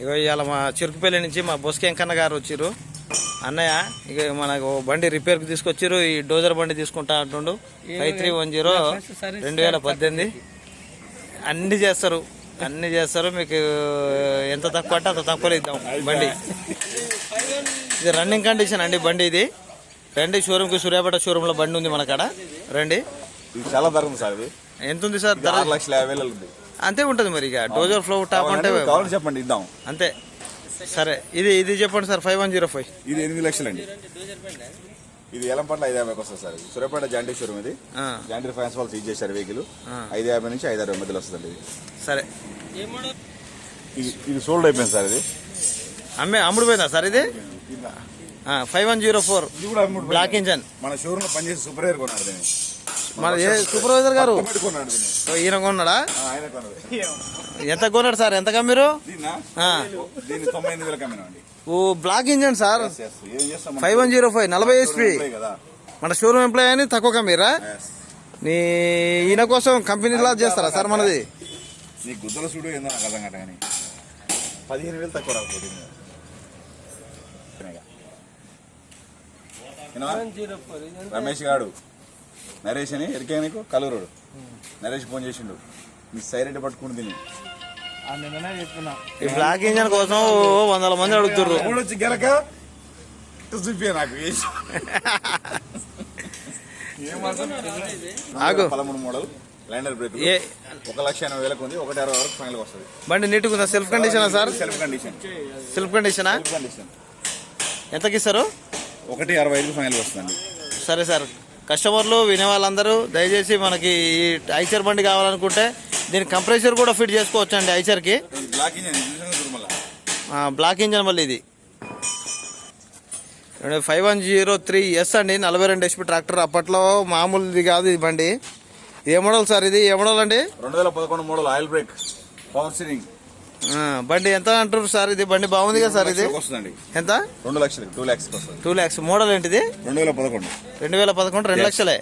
ఇక ఇవాళ మా చెరుకుపల్లి నుంచి మా బొస్క వెంకన్న గారు వచ్చిర్రు. అన్నయ్య ఇక మనకు బండి రిపేర్కి తీసుకొచ్చిర్రు. ఈ డోజర్ బండి తీసుకుంటా అంటుండు. ఫైవ్ త్రీ వన్ జీరో రెండు వేల పద్దెనిమిది. అన్ని చేస్తారు. అన్ని చేస్తారు. మీకు ఎంత తక్కువ అంటే అంత తక్కువలో ఇద్దాం బండి. ఇది రన్నింగ్ కండిషన్ అండి బండి ఇది. రండి షోరూమ్కి సూర్యాపేట షోరూంలో బండి ఉంది మన కాడ. రండి. ఇది చాలా ధర ఉంది సార్ ఇది. ఎంత ఉంది సార్ ధర? లక్షల యాభై వేలు ఉంది. అంతే ఉంటుంది మరి ఇక. డోజర్ ఫ్లో టాప్ అంటే చెప్పండి ఇద్దాం. అంతే. సరే ఇది ఇది చెప్పండి sir five one zero five ఇది ఎనిమిది లక్షలు అండి. ఇది ఎలంపట్ల ఐదు యాభైకి వస్తుంది సార్. ఇది సూర్యాపేట జాండీ షోరూమ్ ఇది జాండీ ఫైనాన్స్ వాళ్ళు సీజ్ చేశారు వెహికల్. ఐదు యాభై నుంచి ఐదు అరవై మధ్యలో వస్తుంది ఇది. సరే. ఇది ఇది సోల్డ్ అయిపోయింది సార్ ఇది. అమ్మే అమ్ముడు పోయిందా సార్ ఇది? ఫైవ్ వన్ జీరో ఫోర్ ఇది కూడా అమ్ముడు బ్లాక్ ఇంజన్ మన షోరూమ్లో పనిచేసి సూపర్ ఎయిర్ కొన్నాడు దీన్ని. మన ఏ సూపర్వైజర్ గారు? ఈయన కొన్నాడా? ఎంత కొన్నాడు సార్? ఎంత కమ్మిరు? దీన్నా? ఆ. దీన్ని తొంభై ఎనిమిది వేలకు అమ్మినామండి ఓ black engine sir? Five one zero five నలభై ఎస్పీ మన షోరూమ్ ఎంప్లాయ్ అని తక్కువ కమ్మిరా. నీ ఈయన కోసం కంపెనీ లా చేస్తారా సార్ మనది? నీ గుద్దల చూడు ఏందో నాకు అర్థం కట్ట కానీ. పదిహేను వేలు తక్కువ రాకపోతే ఇంకా. వినవా? రమేష్ గాడు. నరేష్ అని ఎరికే నీకు కలూరుడు నరేష్ ఫోన్ చేసిండు. నీ సైలెంట్ పట్టుకుని తిని ఈ బ్లాక్ ఇంజన్ కోసం ఓ వందల మంది అడుగుతుర్రు. మూడు వచ్చి గెలక? చూపి నాకు ఆగు. పదమూడు మోడల్ లైనర్ బ్రేక్. ఏ ఒక లక్ష ఎనభై వేలకు ఉంది ఒకటి అరవై వరకు ఫైనల్ వస్తుంది. బండి నీట్గా ఉందా సెల్ఫ్ కండిషనా సార్? సెల్ఫ్ కండిషన్ సెల్ఫ్ కండిషనా సెల్ఫ్ కండిషన్ ఎంతకి ఇస్తారు ఒకటి అరవై ఐదు ఫైనల్ వస్తుంది సరే సార్. కస్టమర్లు వినే వాళ్ళందరూ దయచేసి మనకి ఈ ఐచర్ బండి కావాలనుకుంటే దీనికి కంప్రెసర్ కూడా ఫిట్ చేసుకోవచ్చు అండి ఐచర్కి. బ్లాక్ ఇంజన్ మళ్ళీ? ఇది. Five one zero three S అండి నలభై రెండు హెచ్పి ట్రాక్టర్. అప్పట్లో మామూలుది కాదు ఇది బండి. ఏ మోడల్ సార్ ఇది? ఏ మోడల్ అండి? రెండు వేల పదకొండు model oil brake power steering ఆ, బండి ఎంత అంటారు సార్ ఇది? బండి బాగుంది కదా సార్ ఇది? వస్తుందండి ఎంత? రెండు లక్షలకి two lakhs two lakhs. Model ఏంటిది? రెండు వేల పదకొండు. రెండు వేల పదకొండు రెండు లక్షలే?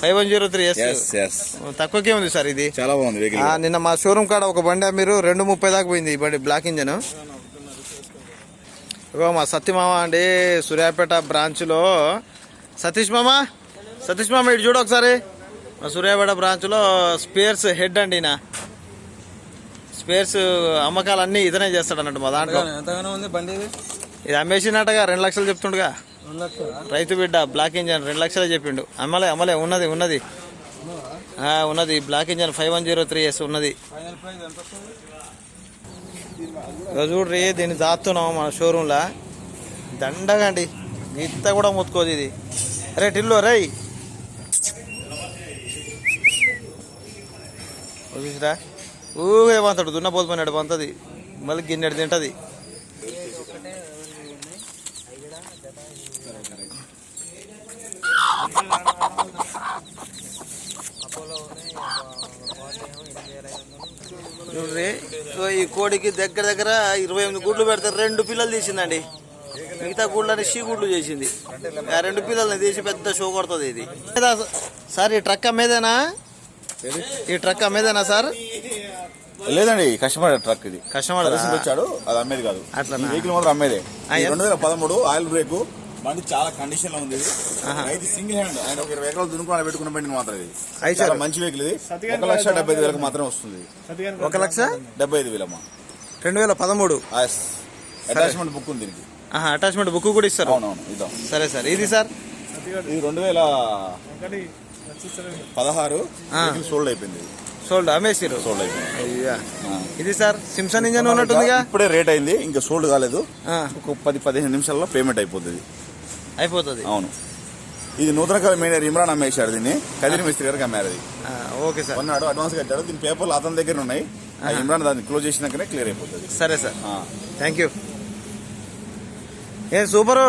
Five one zero three S తక్కువకే ఉంది సార్ ఇది. చాలా బాగుంది నిన్న మా షోరూమ్ కాడ ఒక బండి మీరు రెండు ముప్పై దాకా పోయింది ఈ బండి బ్లాక్ ఇంజన్ ఇగో మా సత్యమామ అండి సూర్యాపేట బ్రాంచ్లో సతీష్ మామ? సతీష్ మామ ఇటు చూడు ఒకసారి. మా సూర్యాపేట బ్రాంచ్లో స్పేర్స్ హెడ్ అండి ఈయన. స్పేర్స్ అమ్మకాలు అన్నీ ఇతనే చేస్తాడు అన్నట్టు మా దాంట్లో. ఎంతగానో ఉంది బండి ఇది? అమ్మేసినట్టుగా రెండు లక్షలు చెప్తుండగా. రైతు బిడ్డ బ్లాక్ ఇంజన్ రెండు లక్షలే చెప్పిండు. అమ్మలే అమ్మలే ఉన్నది ఉన్నది. ఉన్నది? Black engine five one zero three S ఉన్నది. చూడ్రి దీన్ని దాస్తున్నాం మన షోరూంలో. దండగా అండి. ఇంత కూడా ముత్తుకోదు ఇది. అరే టిల్లు రై చూసిరా ఊగే పంతాడు దున్నపోతుపోయినాడు పంతది. మళ్ళీ గిన్నెడు తింటది. ఈ కోడికి దగ్గర దగ్గర ఇరవై ఎనిమిది గుడ్లు పెడతారు రెండు పిల్లలు తీసిందండి. మిగతా గుడ్లని షీ గుడ్లు చేసింది. ఆ రెండు పిల్లల్ని తీసి పెద్ద షో కొడుతుంది ఇది. సార్ ఈ ట్రక్ అమ్మేదేనా? ఈ ట్రక్ అమ్మేదేనా సార్? లేదండి కస్టమర్ ట్రక్ ఇది. కస్టమర్ వచ్చాడు అది అమ్మేది కాదు. అట్లనా? ఈ వెహికల్ మాత్రం అమ్మేదే? రెండు వేల పదమూడు ఆయిల్ బ్రేక్ బండి చాలా కండిషన్లో ఉంది ఇది. రైతు సింగిల్ హ్యాండ్ ఆయన ఒక ఇరవై ఎకరాలు దున్నుకోవాలి పెట్టుకున్న బండి మాత్రం ఇది. అయితే చాలా మంచి వెహికల్ ఇది. ఒక లక్ష డెబ్బై ఐదు వేలకు మాత్రమే వస్తుంది ఒక లక్ష? డెబ్బై ఐదు వేలమ్మా. రెండు వేల పదమూడు? అటాచ్మెంట్ బుక్ ఉంది దీనికి. అటాచ్మెంట్ బుక్ కూడా ఇస్తారు. అవునవును ఇద్దాం. సరే సార్ ఇది సార్? ఇది రెండు వేల పదహారు. సోల్డ్ అయిపోయింది. సోల్డ్ అమ్మేసిరు సోల్డ్ అయిపోయింది. ఇది సార్ సిమ్సన్ ఇంజన్ ఉన్నట్టుందిగా? ఇప్పుడే రేట్ అయింది ఇంకా సోల్డ్ కాలేదు. ఒక పది పదిహేను నిమిషాల్లో పేమెంట్ అయిపోతుంది. అయిపోతుంది. అవును. ఇది నూతన కాల మేనేజర్ ఇమ్రాన్ అమ్మేశాడు దీన్ని. కదిరి మిస్త్రి గారికి అమ్మారు ఓకే సార్. కొన్నాడు అడ్వాన్స్ కట్టాడు దీని పేపర్లు అతని దగ్గర ఉన్నాయి. ఇమ్రాన్ దాన్ని క్లోజ్ చేసినాకనే క్లియర్ అయిపోతుంది. సరే సార్. థ్యాంక్ యూ ఏం సూపరు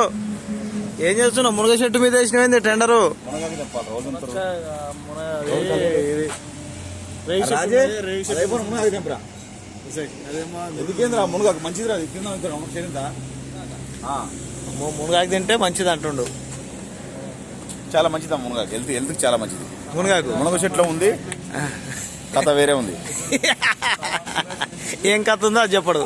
ఏం చేస్తున్నావు? మునగ చెట్టు మీద వేసినవేంది టెండరు? మునగాకు చెప్పాలి, రోజంతా రేయి రాజే, అది అయిపోయిన మునగాకు తెంపురా. ఎందుకేంద్రా మునగాకు మంచిది రా కింద ఉంచురా, ఉన్న చేరిందా? ఆ, ము- మునగాకు తింటే మంచిది అంటుండు. చాలా మంచిది మునగాకు. హెల్త్ హెల్త్ చాలా మంచిది. మునగాకు? మునగ చెట్లో ఉంది కథ వేరే ఉంది. ఏం కథ ఉందో అది చెప్పడు.